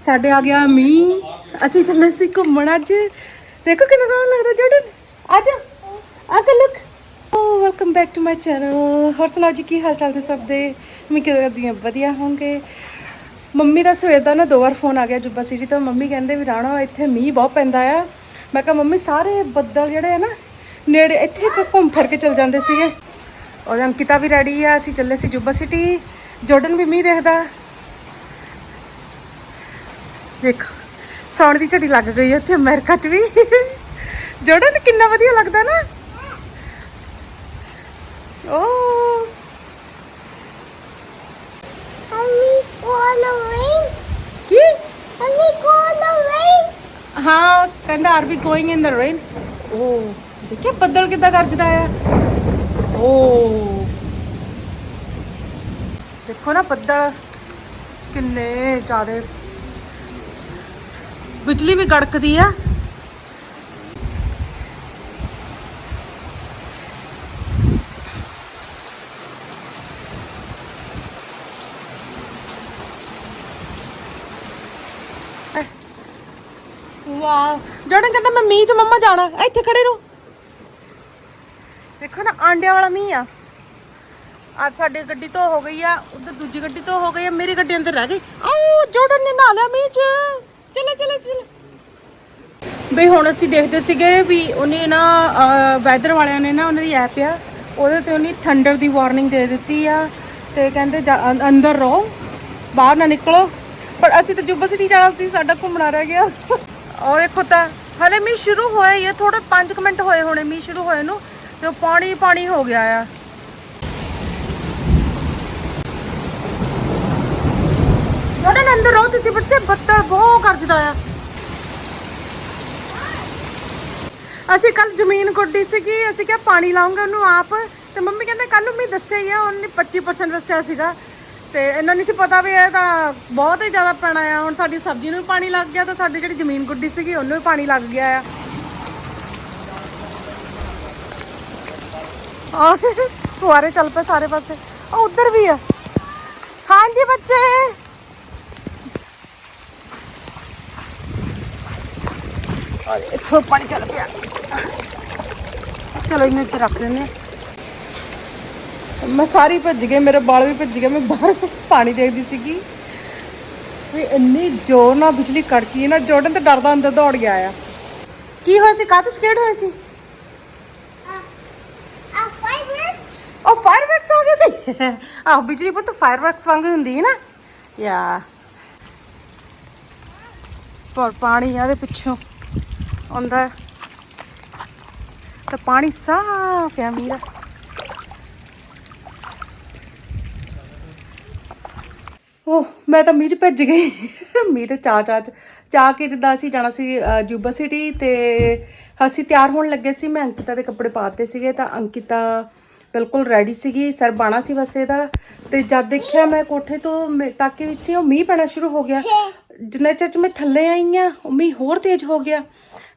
ਸਾਡੇ ਆ ਗਿਆ ਮੀਂਹ। ਅਸੀਂ ਚੱਲੇ ਸੀ ਘੁੰਮਣ ਅੱਜ। ਦੇਖੋ ਕਿੰਨਾ ਸੋਹਣਾ ਲੱਗਦਾ, ਜੋੜਨ। ਅੱਜ ਆ ਕੇ look O welcome back to my channel ਹੋਰ ਸੁਣਾਓ ਜੀ, ਕੀ ਹਾਲ ਚਾਲ ਨੇ ਸਭ ਦੇ? ਮੈਂ ਕਿਦਾਂ ਕਰਦੀ ਹਾਂ ਵਧੀਆ ਹੋਣਗੇ। ਮੰਮੀ ਦਾ ਸਵੇਰ ਦਾ ਨਾ ਦੋ ਵਾਰ ਫੋਨ ਆ ਗਿਆ ਜੁੱਬਾ ਸਿਟੀ ਤੋਂ। ਮੰਮੀ ਕਹਿੰਦੇ ਵੀ ਰਾਣਾ, ਇੱਥੇ ਮੀਂਹ ਬਹੁਤ ਪੈਂਦਾ ਆ। ਮੈਂ ਕਿਹਾ, ਮੰਮੀ, ਸਾਰੇ ਬੱਦਲ ਜਿਹੜੇ ਆ ਨਾ, ਨੇੜੇ ਇੱਥੇ ਇੱਕ ਘੁੰਮ ਫਿਰ ਕੇ ਚਲ ਜਾਂਦੇ ਸੀਗੇ। ਔਰ ਅੰਕਿਤਾ ਵੀ ਰੈਡੀ ਆ। ਅਸੀਂ ਚੱਲੇ ਸੀ ਜੁੱਬਾ ਸਿਟੀ ਜੋਰਡਨ ਵੀ ਮੀਂਹ ਦੇਖਦਾ। ਦੇਖੋ ਸੌਣ ਦੀ ਝੜੀ ਲੱਗ ਗਈ ਹੈ ਇੱਥੇ ਅਮਰੀਕਾ 'ਚ ਵੀ। ਜੋਰਡਨ ਕਿੰਨਾ ਵਧੀਆ ਲੱਗਦਾ ਨਾ। ਓ. ਕੀ. ਹਾਂ ਕਹਿੰਦਾ are we going in the rain ਓ ਦੇਖਿਆ ਬੱਦਲ ਕਿੱਦਾਂ ਗਰਜਦਾ ਆ। ਓ। ਦੇਖੋ ਨਾ ਬੱਦਲ ਕਿੰਨੇ ਜ਼ਿਆਦੇ ਬਿਜਲੀ ਵੀ ਗੜਕਦੀ ਆ। ਵਾਹ ਜੋੜਨ ਕਹਿੰਦਾ ਮੈਂ ਮੀਂਹ 'ਚ ਮੰਮਾ ਜਾਣਾ, ਇੱਥੇ ਖੜੇ ਰਹੋ। ਦੇਖੋ ਨਾ, ਆਂਡਿਆਂ ਵਾਲਾ ਮੀਂਹ ਆ। ਆ ਸਾਡੀ ਗੱਡੀ ਤੋਂ ਹੋ ਗਈ ਆ, ਉਧਰ ਦੂਜੀ ਗੱਡੀ ਤੋਂ ਹੋ ਗਈ ਆ, ਮੇਰੀ ਗੱਡੀ ਅੰਦਰ ਰਹਿ ਗਈ। ਆਓ ਜੋੜਨ ਨੇ ਨਹਾ ਲਿਆ ਮੀਂਹ 'ਚ। ਚਲੇ ਚਲੇ ਚਲੇ। ਬਈ ਹੁਣ ਅਸੀਂ ਦੇਖਦੇ ਸੀਗੇ ਵੀ ਉਹਨੇ ਨਾ ਵੈਦਰ ਵਾਲਿਆਂ ਨੇ ਨਾ ਉਹਨਾਂ ਦੀ ਐਪ ਆ, ਉਹਦੇ ਤੇ ਉਹਨੇ ਥੰਡਰ ਦੀ ਵਾਰਨਿੰਗ ਦੇ ਦਿੱਤੀ ਆ ਤੇ ਕਹਿੰਦੇ ਜਾ- ਅੰਦਰ ਰਹੋ, ਬਾਹਰ ਨਾ ਨਿਕਲੋ। ਪਰ ਅਸੀਂ ਤਾਂ ਜੁੱਬਾ ਸਿਟੀ ਜਾਣਾ ਸੀ, ਸਾਡਾ ਘੁੰਮਣਾ ਰਹਿ ਗਿਆ। ਔਰ ਦੇਖੋ ਤਾਂ, ਹਲੇ ਮੀਂਹ ਸ਼ੁਰੂ ਹੋਇਆ ਹੀ ਹੈ ਥੋੜੇ 5 ਮਿੰਟ ਹੋਏ ਹੋਣੇ ਮੀਂਹ ਸ਼ੁਰੂ ਹੋਏ ਨੂੰ, ਤੇ ਉਹ ਪਾਣੀ ਪਾਣੀ ਹੋ ਗਿਆ ਆ। ਜੋੜਨ ਅੰਦਰ ਰਹੋ ਤੁਸੀਂ ਬੱਚੇ ਬੱਦਲ ਬਹੁਤ ਗਰਜਦਾ ਆ। ਅਸੀਂ ਕੱਲ ਜ਼ਮੀਨ ਗੁੱਡੀ ਸੀਗੀ ਅਸੀਂ ਕਿਹਾ ਪਾਣੀ ਲਾਉਂਗੇ ਉਹਨੂੰ ਆਪ। ਤੇ ਮੰਮੀ ਕਹਿੰਦੇ ਕੱਲ ਨੂੰ ਦੱਸਿਆ ਹੀ ਆ ਉਹਨੇ 25% ਦੱਸਿਆ ਸੀਗਾ। ਤੇ ਇਹਨਾਂ ਨਹੀਂ ਸੀ ਪਤਾ ਵੀ ਇਹ ਤਾਂ ਬਹੁਤ ਹੀ ਜ਼ਿਆਦਾ ਪੈਣਾ ਆ। ਹੁਣ ਸਾਡੀ ਸਬਜ਼ੀ ਨੂੰ ਵੀ ਪਾਣੀ ਲੱਗ ਗਿਆ ਤੇ ਸਾਡੀ ਜਿਹੜੀ ਜ਼ਮੀਨ ਗੁੱਡੀ ਸੀਗੀ ਉਹਨੂੰ ਵੀ ਪਾਣੀ ਲੱਗ ਗਿਆ ਆ। ਆਹ, ਫੁਆਰੇ ਚੱਲ ਪਏ ਸਾਰੇ ਪਾਸੇ। ਉਹ ਉਧਰ ਵੀ ਆ। ਹਾਂਜੀ ਬੱਚੇ। ਔਰ ਇੱਥੋਂ ਪਾਣੀ ਚੱਲ ਪਿਆ। ਚਲੋ ਇਹਨੂੰ ਇੱਥੇ ਰੱਖ ਦਿੰਦੇ ਹਾਂ। ਮੈਂ ਸਾਰੀ ਭੱਜ ਗਈ ਮੇਰੇ ਵਾਲ ਵੀ ਭੱਜ ਗਏ ਮੈਂ ਬਾਹਰ ਪਾਣੀ ਦੇਖਦੀ ਸੀਗੀ। ਵੀ ਇੰਨੀ ਜ਼ੋਰ ਨਾਲ ਬਿਜਲੀ ਕੜਕੀ ਨਾ ਜੋੜਨ ਤੇ ਡਰਦਾ ਅੰਦਰ ਦੌੜ ਗਿਆ ਆ। ਕੀ ਹੋਇਆ ਸੀ? ਕਾਹਤੋਂ ਸਕੇਡ ਹੋਇਆ ਸੀ? uh, fireworks. ਉਹ ਫਾਇਰਵਰਕਸ ਆ ਗਏ ਸੀ? ਆਹ ਬਿਜਲੀ ਪੁੱਤ ਫਾਇਰਵਰਕਸ ਵਾਂਗ ਹੁੰਦੀ ਹੈ ਨਾ। ਯਾ। ਪਰ ਪਾਣੀ ਆ ਦੇ ਪਿੱਛੋਂ। ਆਉਂਦਾ ਤਾਂ ਪਾਣੀ ਸਾਫ਼ ਆ ਮੀਂਹ ਦਾ ਮੈਂ ਤਾਂ ਮੀਂਹ 'ਚ ਭੱਜ ਗਈ। ਮੀਂਹ ਤੇ ਚਾਹ ਚਾਹ 'ਚ। ਚਾਹ ਕੇ ਜਿੱਦਾਂ ਅਸੀਂ ਜਾਣਾ ਸੀ ਅ, ਜੂਬਾ ਸਿਟੀ ਤੇ ਅਸੀਂ ਤਿਆਰ ਹੋਣ ਲੱਗੇ ਸੀ। ਮੈਂ ਅੰਕਿਤਾ ਦੇ ਕੱਪੜੇ ਪਾਤੇ ਸੀਗੇ ਤਾਂ ਅੰਕਿਤਾ ਬਿਲਕੁਲ ਰੈਡੀ ਸੀਗੀ। ਸਰ ਬਾਣਾ ਸੀ ਬਸ ਇਹਦਾ। ਤੇ ਜਦ ਦੇਖਿਆ ਮੈਂ ਕੋਠੇ ਤੋਂ ਮੇ- ਟਾਕੇ ਵਿੱਚ ਉਹ ਮੀਂਹ ਪੈਣਾ ਸ਼ੁਰੂ ਹੋ ਗਿਆ। ਜਿੰਨੇ ਚਿਰ 'ਚ ਮੈਂ ਥੱਲੇ ਆਈ ਆ ਉਹ ਮੀਂਹ ਹੋਰ ਤੇਜ਼ ਹੋ ਗਿਆ।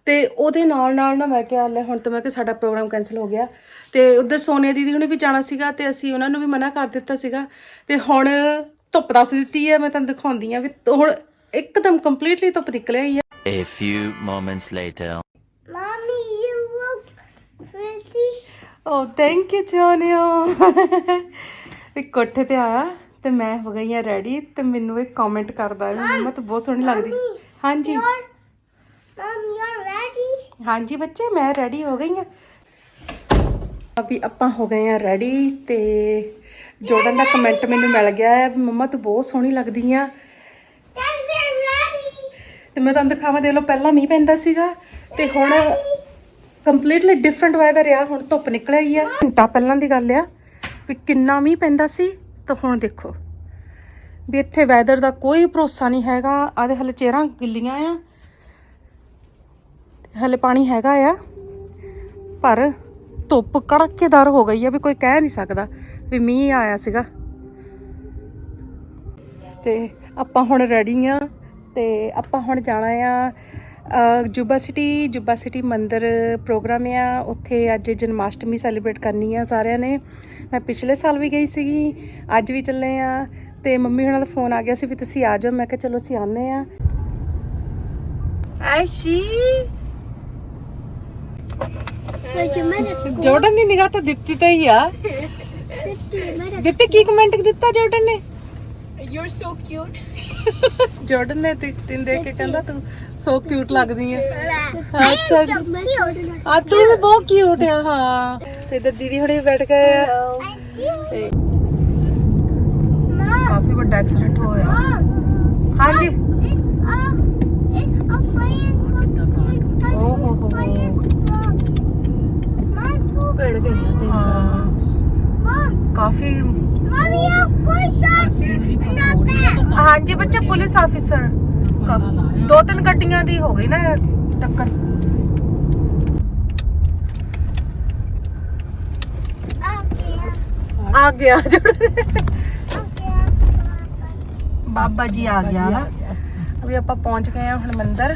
ਤੇ ਉਹਦੇ ਨਾਲ ਨਾਲ ਨਾ ਮੈਂ ਕਿਹਾ ਲੈ ਹੁਣ ਤਾਂ ਮੈਂ ਕਿ ਸਾਡਾ ਪ੍ਰੋਗਰਾਮ ਕੈਨਸਲ ਹੋ ਗਿਆ। ਤੇ ਉਧਰ ਸੋਨੀਆ ਦੀਦੀ ਹੁਣੇ ਵੀ ਜਾਣਾ ਸੀਗਾ ਤੇ ਅਸੀਂ ਉਹਨਾਂ ਨੂੰ ਵੀ ਮਨਾ ਕਰ ਦਿੱਤਾ ਸੀਗਾ। ਤੇ ਹੁਣ ਧੁੱਪ ਦੱਸ ਦਿੱਤੀ ਹੈ ਮੈਂ ਤੁਹਾਨੂੰ ਦਿਖਾਉਂਦੀ ਆ ਵੀ ਹੁਣ ਇੱਕਦਮ ਕੰਪਲੀਟਲੀ ਧੁੱਪ ਨਿਕਲਿਆ ਹੀ ਆ। A few moments later. Mommy, you look pretty. ਓ ਥੈਂਕ ਯੂ ਸੋਨੀਆ ਇੱਕ ਕੋਠੇ ਤੇ ਆਇਆ ਤੇ ਮੈਂ ਹੋ ਗਈ ਆ ਰੈਡੀ ਤੇ ਮੈਨੂੰ ਇੱਕ ਕਮੈਂਟ ਕਰਦਾ ਵੀ ਮੰਮਾ ਤੂੰ ਬਹੁਤ ਸੋਹਣੀ ਲੱਗਦੀ। ਹਾਂਜੀ। You're, Mom, you're ready. ਹਾਂਜੀ ਬੱਚੇ ਮੈਂ ਰੈਡੀ ਹੋ ਗਈ ਹਾਂ। ਅਭੀ ਆਪਾਂ ਹੋ ਗਏ ਆ ਰੈਡੀ ਤੇ ਜੋੜਨ ਦਾ ਕਮੈਂਟ ਮੈਨੂੰ ਮਿਲ ਗਿਆ ਹੈ। ਵੀ ਮੰਮਾ ਤੂੰ ਬਹੁਤ ਸੋਹਣੀ ਲੱਗਦੀ ਆ। Then ਤੇ ਮੈਂ ਤੁਹਾਨੂੰ ਦਿਖਾਵਾਂ ਦੇ ਲੋ ਪਹਿਲਾਂ ਮੀਂਹ ਪੈਂਦਾ ਸੀਗਾ ਤੇ ਹੁਣ ਕੰਪਲੀਟਲੀ ਡਿਫਰੈਂਟ ਵੈਦਰ ਆ। ਹੁਣ ਧੁੱਪ ਨਿਕਲ ਆਈ ਆ। ਘੰਟਾ ਪਹਿਲਾਂ ਦੀ ਗੱਲ ਆ ਵੀ ਕਿੰਨਾ ਮੀਂਹ ਪੈਂਦਾ ਸੀ ਤਾਂ ਹੁਣ ਦੇਖੋ ਵੀ ਇੱਥੇ ਵੈਦਰ ਦਾ ਕੋਈ ਭਰੋਸਾ ਨਹੀਂ ਹੈਗਾ। ਆਦੇ ਹਲੇ ਚਿਹਰਾ ਗਿੱਲੀਆਂ ਆ। ਹਲੇ ਪਾਣੀ ਹੈਗਾ ਆ, ਪਰ ਧੁੱਪ ਕੜਕੇਦਾਰ ਹੋ ਗਈ ਆ ਵੀ ਕੋਈ ਕਹਿ ਨਹੀਂ ਸਕਦਾ ਵੀ ਮੀਂਹ ਆਇਆ ਸੀਗਾ। ਤੇ ਆਪਾਂ ਹੁਣ ਰੈਡੀ ਆ ਤੇ ਆਪਾਂ ਹੁਣ ਜਾਣਾ ਆ ਜੁਬਾ ਸਿਟੀ ਜੁਬਾ ਸਿਟੀ ਮੰਦਿਰ ਪ੍ਰੋਗਰਾਮ ਆ। ਉੱਥੇ ਅੱਜ ਜਨਮਾਸ਼ਟਮੀ ਸੈਲੀਬ੍ਰੇਟ ਕਰਨੀ ਆ ਸਾਰਿਆਂ ਨੇ। ਮੈਂ ਪਿਛਲੇ ਸਾਲ ਵੀ ਗਈ ਸੀਗੀ, ਅੱਜ ਵੀ ਚੱਲੇ ਆ। ਤੇ ਮੰਮੀ ਹੁਣਾਂ ਦਾ ਫੋਨ ਆ ਗਿਆ ਸੀ ਵੀ ਤੁਸੀਂ ਆ ਜਾਓ। ਮੈਂ ਕਿਹਾ ਚਲੋ ਅਸੀਂ ਆਨੇ ਆ। ਆਇਸ਼ੀ ਜੋਰਡਨ ਦੀ ਨਿਗਾਹ ਤਾਂ ਦਿੱਤੀ ਤਾਂ ਹੀ ਆ. ਦਿੱਤੀ ਕੀ ਕਮੈਂਟ ਦਿੱਤਾ ਜੋਰਡਨ ਨੇ? You're so cute. ਜੋਰਡਨ ਨੇ ਤੇ ਤਿੰਨ ਦੇਖ ਕੇ ਕਹਿੰਦਾ ਤੂੰ ਸੋ ਕਿਊਟ ਲੱਗਦੀ I'm ਅੱਛਾ so cute. ਆ ਤੂੰ ਵੀ ਬਹੁਤ ਕਿਊਟ ਆ ਹਾਂ। ਤੇ ਇੱਧਰ ਦੀਦੀ ਹੁਣੇ ਬੈਠ ਗਏ ਆ. ਕਾਫੀ ਵੱਡਾ ਐਕਸੀਡੈਂਟ ਹੋਇਆ. ਹਾਂਜੀ। ਭਿੜ ਗਈਆਂ ਤਿੰਨ ਚਾਰ. ਕਾਫੀ officer in the back. ਹਾਂਜੀ ਬੱਚਾ ਪੁਲਿਸ ਆਫੀਸਰ ਦੋ ਤਿੰਨ ਗੱਡੀਆਂ ਦੀ ਹੋ ਗਈ ਨਾ ਟੱਕਰ. ਆ ਗਿਆ. ਬਾਬਾ ਜੀ ਆ ਗਿਆ ਨਾ। ਅਭੀ ਆਪਾਂ ਪਹੁੰਚ ਗਏ ਹਾਂ ਹੁਣ ਮੰਦਿਰ।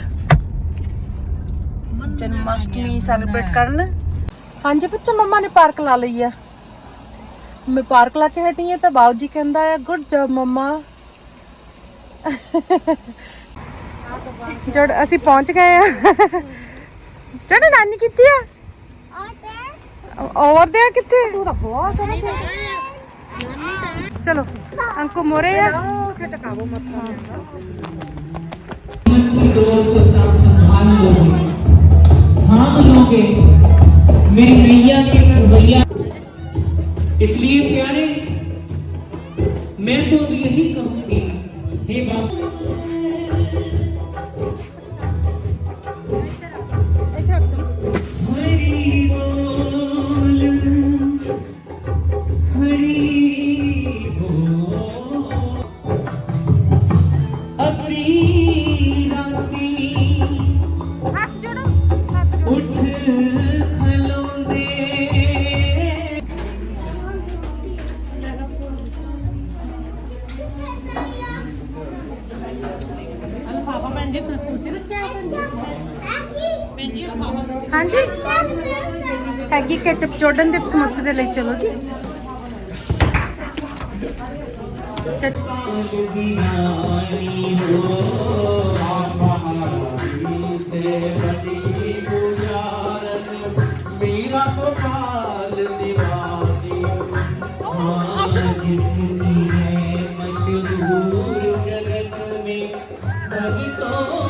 ਜਨਮਾਸ਼ਟਮੀ ਸੈਲੀਬ੍ਰੇਟ ਕਰਨ। ਹਾਂਜੀ ਬੱਚਾ ਮੰਮਾ ਨੇ ਪਾਰਕ ਲਾ ਲਈ ਆ। ਮੈਂ ਪਾਰਕ ਲਾ ਕੇ ਹਟੀ ਆ ਤਾਂ ਬਾਉ ਜੀ ਕਹਿੰਦਾ ਆ ਗੁੱਡ ਜਬ ਮੰਮਾ। ਜੜ ਅਸੀਂ ਪਹੁੰਚ ਗਏ ਆ। ਚੜ ਨਾਨੀ ਕਿੱਥੇ ਆ? ਓਵਰ ਦੇਰ ਕਿੱਥੇ? ਤੂੰ ਤਾਂ ਬਹੁਤ ਸੋਹਣਾ ਫੋਟੋ ਚਲੋ ਅੰਕੂ ਮੋਰੇ ਆ। ਕਿ ਟਕਾਵੋ ਮੱਥਾ ਮਨ ਲੋ ਥਾਮ मेरी मैया के भैया इसलिए प्यारे मैं तो अब यही कहूंगी हे बाबा ਹਾਂਜੀ। ਹੈਗੀ ਕੈਚਪ ਜੋਰਡਨ ਦੇ ਸਮੋਸੇ ਦੇ ਲਈ ਚਲੋ ਜੀ। ਮੇਰਾ ਤੋਂ ਕਾਲ ਨਿਵਾਸੀ ਹਾਂ ਜਿਸਨੀ ਹੈ Let me.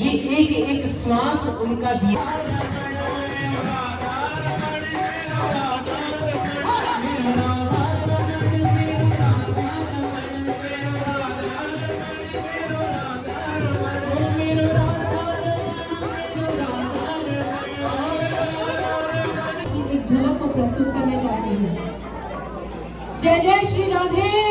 ये एक एक श्वास उनका दिया एक झलक को प्रस्तुत करने जा रही हूँ जय जय श्री राधे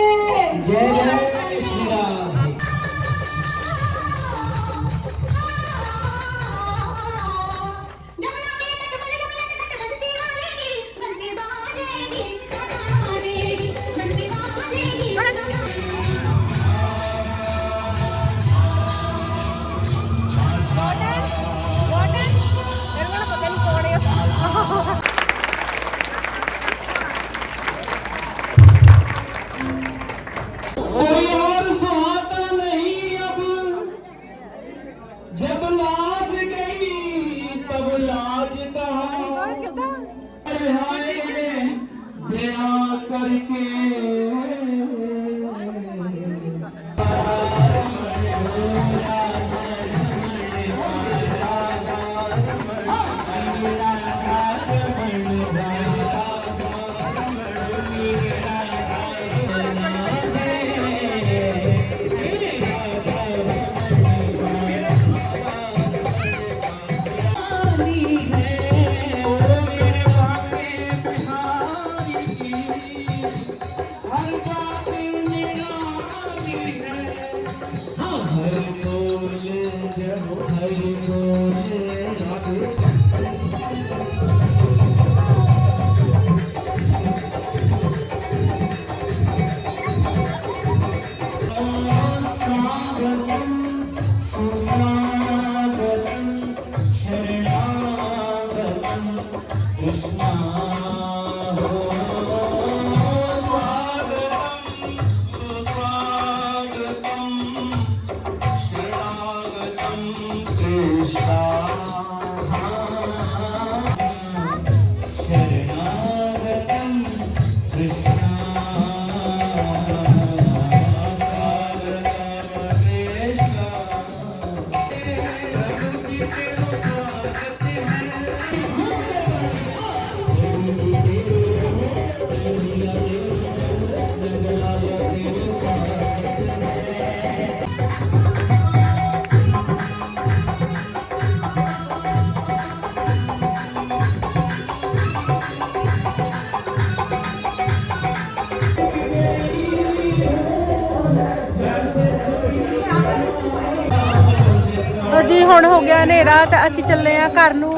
ਜੀ ਹੁਣ ਹੋ ਗਿਆ ਹਨੇਰਾ ਤਾਂ ਅਸੀਂ ਚੱਲੇ ਆ ਘਰ ਨੂੰ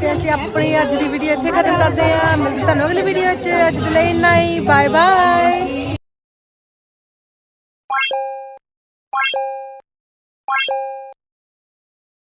ਤੇ ਅਸੀਂ ਆਪਣੀ ਅੱਜ ਦੀ ਵੀਡੀਓ ਇੱਥੇ ਖਤਮ ਕਰਦੇ ਆ ਮਿਲਦੇ ਤੁਹਾਨੂੰ ਅਗਲੀ ਵੀਡੀਓ 'ਚ। ਅੱਜ ਦੇ ਲਈ ਇੰਨਾ ਹੀ। Bye bye